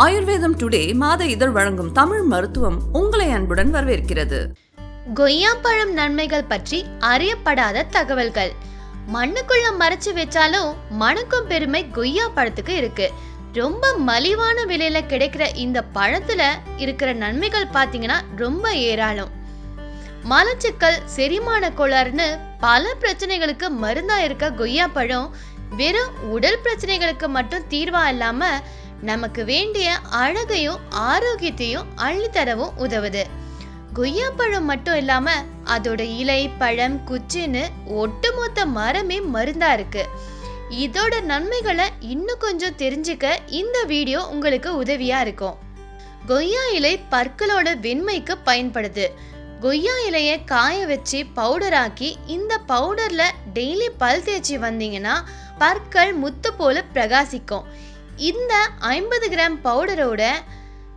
ஆயுர்வேதம் டுடே மாத இதழ் வழங்கும் தமிழ் மருத்துவம் உங்களை அன்புடன் வரவேற்கிறது. கொய்யாப்பழம் நன்மைகள் பற்றி அறியப்படாத தகவல்கள். மண்ணுக்குள்ள மறைச்சு வச்சாலும் மணக்கும் பெருமை கொய்யா பழத்துக்கு இருக்கு. ரொம்ப மலிவான விலையில கிடைக்கிற இந்த பழத்துல இருக்கிற நன்மைகள் பாத்தீங்கன்னா ரொம்ப ஏராளம். மலச்சிக்கல் செரிமான கோளாறுன்னு பல பிரச்சனைகளுக்கு மருந்தா இருக்க கொய்யா பழம் வெறும் உடல் பிரச்சனைகளுக்கு மட்டும் தீர்வா இல்லாம நமக்கு வேண்டிய அழகையும் ஆரோக்கியத்தையும் அள்ளித்தரவும் உதவுது. கொய்யாப்பழம் மட்டும் இல்லாம அதோட இலை பழம் குச்சின்னு ஒட்டுமொத்த மரமே மருந்தா இருக்கு. இதோட நன்மைகளை இன்னும் கொஞ்சம் தெரிஞ்சுக்க இந்த வீடியோ உங்களுக்கு உதவியா இருக்கும். கொய்யா இலை பற்களோட வெண்மைக்கு பயன்படுது. கொய்யா இலையை காய வச்சு பவுடர் ஆக்கி இந்த பவுடர்ல டெய்லி பல் தேய்ச்சி வந்தீங்கன்னா பற்கள் முத்து போல பிரகாசிக்கும். இந்த ஐம்பது கிராம் பவுடரோட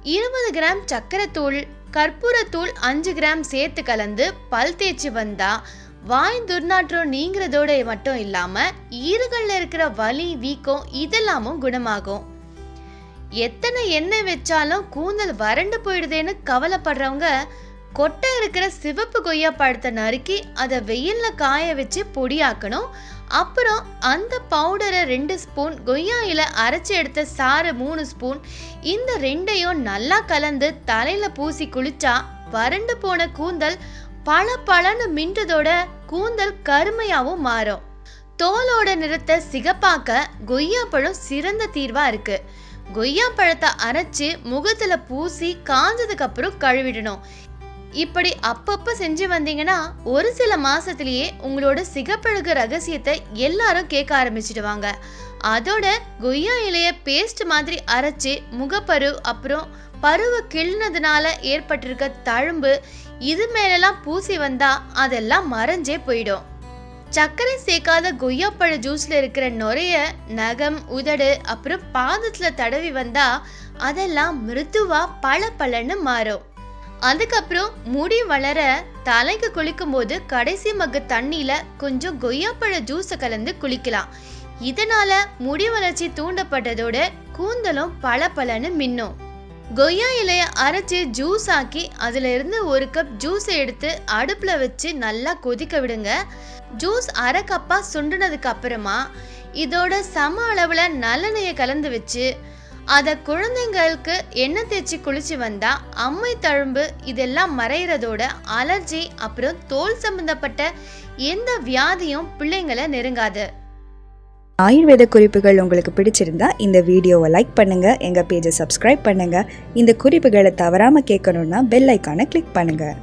இருபது கிராம் சக்கரைத்தூள் கற்பூரத்தூள் அஞ்சு கிராம் சேர்த்து கலந்து பல் தேய்ச்சி வந்தால் வாய் துர்நாற்றம் நீங்கிறதோட மட்டும் இல்லாமல் ஈறுகளில் இருக்கிற வலி வீக்கம் இதெல்லாமும் குணமாகும். எத்தனை எண்ணெய் வச்சாலும் கூந்தல் வறண்டு போயிடுதேன்னு கவலைப்படுறவங்க கொட்டை இருக்கிற சிவப்பு கொய்யா பழத்தை நறுக்கி அதை வெயிலில் காய வச்சு பொடியாக்கணும். அப்புறம் அந்த பவுடரை ரெண்டு ஸ்பூன் கொய்யா இலை அரைச்சி எடுத்த சாறு மூணு ஸ்பூன் இந்த ரெண்டையும் நல்லா கலந்து தலையில் பூசி குளிச்சா வறண்டு போன கூந்தல் பல பழன்னு மின்றதோட கூந்தல் கருமையாகவும் மாறும். தோலோட நிறத்தை சிகப்பாக்க கொய்யா பழம் சிறந்த தீர்வாக இருக்கு. கொய்யா பழத்தை அரைச்சி முகத்துல பூசி காஞ்சதுக்கு அப்புறம் கழுவிடணும். இப்படி அப்பப்ப செஞ்சு வந்தீங்கன்னா ஒரு சில மாசத்திலேயே உங்களோட சிகப்பழுகு ரகசியத்தை எல்லாரும் கேட்க ஆரம்பிச்சிடுவாங்க. அதோட கொய்யா இலைய பேஸ்ட் மாதிரி அரைச்சு முகப்பரு அப்புறம் பருவ கிள்னதுனால ஏற்பட்டிருக்க தழும்பு இது மேலெல்லாம் பூசி வந்தா அதெல்லாம் மறைஞ்சே போயிடும். சர்க்கரை சேர்க்காத கொய்யாப்பழ ஜூஸ்ல இருக்கிற நுரைய நகம் உதடு அப்புறம் பாதத்துல தடவி வந்தா அதெல்லாம் மிருதுவா பல பலன்னு மாறும். அதுக்கப்புறம் முடி வளர தலைக்கு குளிக்கும் போது கடைசி மக்கு தண்ணியில கொஞ்சம் கொய்யாப்பழ ஜூஸை கலந்து குளிக்கலாம். இதனால முடி வளர்ச்சி தூண்டப்பட்டதோட கூந்தலும் பல பலன்னு மின்னும். கொய்யா இலைய அரைச்சு ஜூஸ் ஆக்கி அதுல இருந்து ஒரு கப் ஜூஸை எடுத்து அடுப்புல வச்சு நல்லா கொதிக்க விடுங்க. ஜூஸ் அரை கப்பா சுண்டுனதுக்கு அப்புறமா இதோட சம அளவுல நல்லெண்ணெயை கலந்து வச்சு அதை குழந்தைங்களுக்கு எண்ணெய் தேய்ச்சி குளிச்சு வந்தா அம்மை தழும்பு இதெல்லாம் மறைகிறதோட அலர்ஜி அப்புறம் தோல் சம்பந்தப்பட்ட எந்த வியாதியும் பிள்ளைங்களை நெருங்காது. ஆயுர்வேத குறிப்புகள் உங்களுக்கு பிடிச்சிருந்தா இந்த வீடியோவை லைக் பண்ணுங்க எங்க பேஜை சப்ஸ்கிரைப் பண்ணுங்க. இந்த குறிப்புகளை தவறாம கேட்கணும்னா பெல் ஐக்கானை கிளிக் பண்ணுங்க.